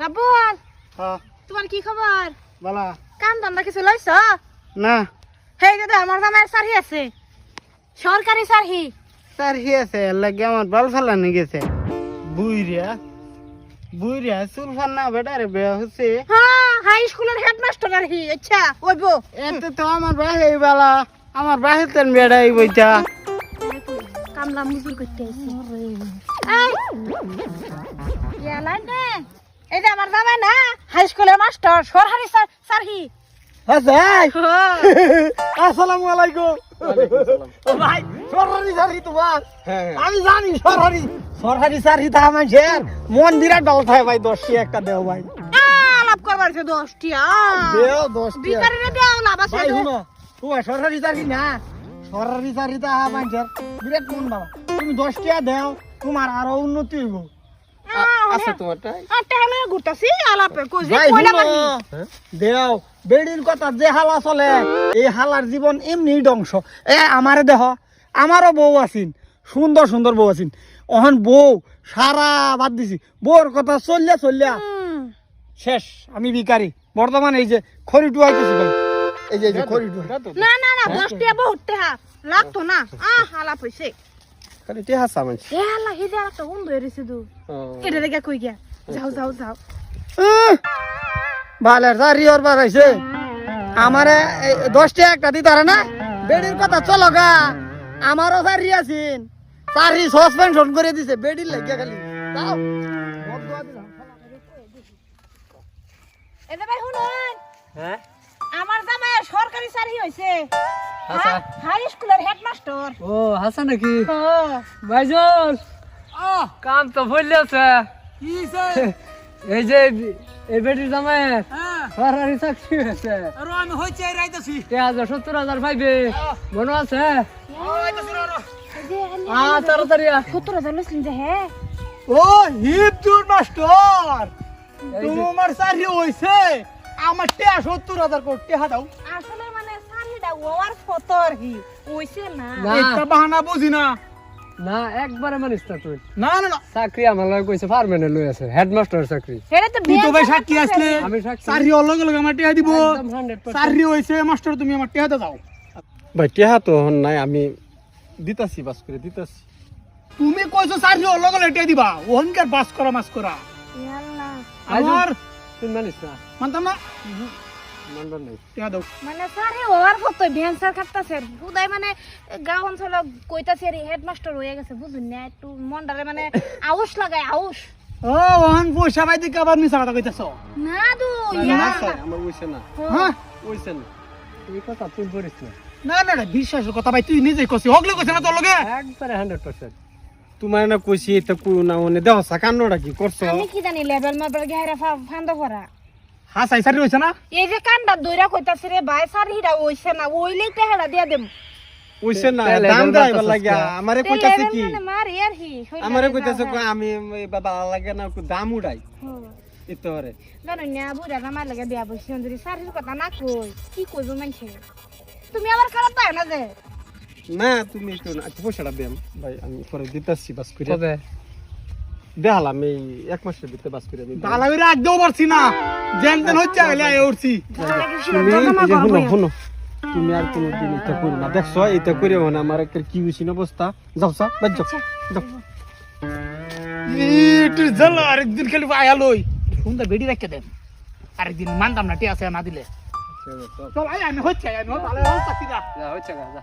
রাবুল হ্যাঁ। তোমার কি খবর? বলা। কাম ধান্দা কিছু লইছ? না। হেই যদি আমার জামাই সারহি আছে। সরকারি সারহি স্যার কি আছে লাগে আমার বাল ফালানি গেছে। বুইরিয়া বুইরিয়া চুল ফান্না বেটারে বেয়া হচ্ছে। হ্যাঁ হাই স্কুলের হেডমাস্টার আর হি আচ্ছা ওইবো। এতে তো আমার বাহে বালা আমার বাহে তেন বেড়াই বইটা কামলা মজুর করতে আইছি। এই যে আমার জামাই না হাই স্কুলের মাস্টার সরকারি স্যার সারহি হাসাই আসসালামু আলাইকুম। ভাই তোমার আমি জানি তা মন বিরাট ভালো থাকে ভাই দশটি একটা দেও ভাই। আলাপ করবার আছে দশটি দেও দশটি বিকারে দেও লাভ আছে ভাই শুনো তোমার সরকারি চাকরি না। তা বিরাট মন বাবা। তুমি দশটিয়া দেও তোমার আরও উন্নতি হইব। আছে তোমারটাই আটটা হলে ঘুরতাছি আলাপে কই কইলা শুনো দেও বেডির কথা যে হালা চলে এই হালার জীবন এমনি ধ্বংস। এ আমারে দেহ আমারও বউ আছিন সুন্দর সুন্দর বউ আছিন। অহন বউ সারা বাদ দিছি। বউর কথা চললে চললে শেষ আমি ভিকারি বর্তমান এই যে খড়ি টুয়াইতেছি ভাই। এই যে খড়ি না না না দশটি বহুত লাগতো না। আহ আলাপ হইছে। খালি তে হাসা মানছি এ আল্লাহ হে যে একটা বন্ধ হয়েছে তো এটা রেখে কই গিয়া? যাও যাও যাও। বালের সারি ওর বাড়াইছে আমারে দশটা একটা দিতারে না? বেডির কথা চলো গা। আমারও সারি আছিন। সারি সসপেনশন করে দিছে বেডির লাগিয়া খালি। যাও। যে ভাই শুনুন। হ্যাঁ? আমার জামাই সরকারি চাকরি হইছে। আচ্ছা। হাই স্কুলের হেডমাস্টার। ও হাসা নাকি? হ্যাঁ ভাইজন কাম তো বললে আছে। এই যে এই বেটির জামাই সরকারি চাকরি হয়েছে। আমি হইছে রাইতাছি তে হাজার সত্তর হাজার পাইবে। মনে আছে? যে আ তাড়াতাড়ি আ। সত্তর হাজার লইছিলেন যে হ্যাঁ ও হিপজুর মাস্টার এই যে- তোমার সারি হইছে। আমার টেয়া সত্তর হাজার কোটি টেহা দাও। ওয়ার ফতর হি হইছে না। একটা বাহানা বুঝি না। না একবারে মানিস না তুই। না না না। চাকরি আমার লগে কইছে ফার্মেনে লই আছে হেডমাস্টার চাকরি। এটা তো তুই তো ভাই সাক্ষী আসলে আমি সাক্ষী সারি অলগ অলগ আমার টেহা দিব। সারি হইছে মাস্টার তুমি আমার টেহাতে দাও ভাই টেহা তো হন নাই আমি দিতাছি বাস করে দিতাছি। তুমি কইছো সারি অলগ অলগ টেহা দিবা। ওহনকার বাস করা মাস করা। ইয়াল্লাহ আমার তুই মানিস না। মানতাম না। মানে সারে ওয়ার ফতো ভেন্সার খাটতাছে। বুদাই মানে গাঁও অঞ্চল কইতাছে রে হেডমাস্টার হয়ে গেছে বুঝুন না একটু মনটারে মানে আউশ লাগায় আউশ। ও ওহন পয়সা মিছা কথা কইতাছ। না দু ইয়া। না, আমার না। হ্যাঁ। ওইছে না। এই কথা তুই করিস না। না বিশ্বাসের কথা ভাই তুই নিজেই কইছিস। হগলে কইছ না তোর লগে? একবারে তোমার না কইছি এটা কু না মনে দেহ সাকান্নটা কি করছ? আমি কি জানি লেভেল মাপের গেহারা ফান্দ করা হ্যাঁ সাই সারি হইছে না? এই যে কান্ডা দইরা কইতাছে রে ভাই সার হিরা ওইছে না ওইলেই দিয়া না দাম লাগে। আমারে কইতাছে কি? মানে মার ইয়ার হি আমারে কইতাছে আমি বাবা লাগে না দাম উড়াই। জানো না বুড়া আমার লাগে বিয়া বসে যদি সারির কথা না কই কি কইব মানুষে তুমি আবার খারাপ পায় না যে? না তুমি একটু না পয়সাটা দেন। ভাই আমি পরে দিতাছি বাস করে দেখালাম এই এক মাসের ভিতরে বাস করে দিই ভালো করে একদম পারছি না। যেন তেন হচ্ছে গেলে আয় উঠছি। তুমি এই শুনো শুনো। তুমি আর কোনো দিন এটা করো না। দেখছ এটা করে মানে আমার একটা কি হইছে অবস্থা? যাও সা বাজ যাও যাও। একটু জ্বালা আরেকদিন খালি আয়া লই। সুন্দর বেডি রেখে দেন। আরেকদিন মানতাম না টিয়া আছে না দিলে। চল আয় আমি হচ্ছে আমি ভালো চাকরি যা হচ্ছে যা।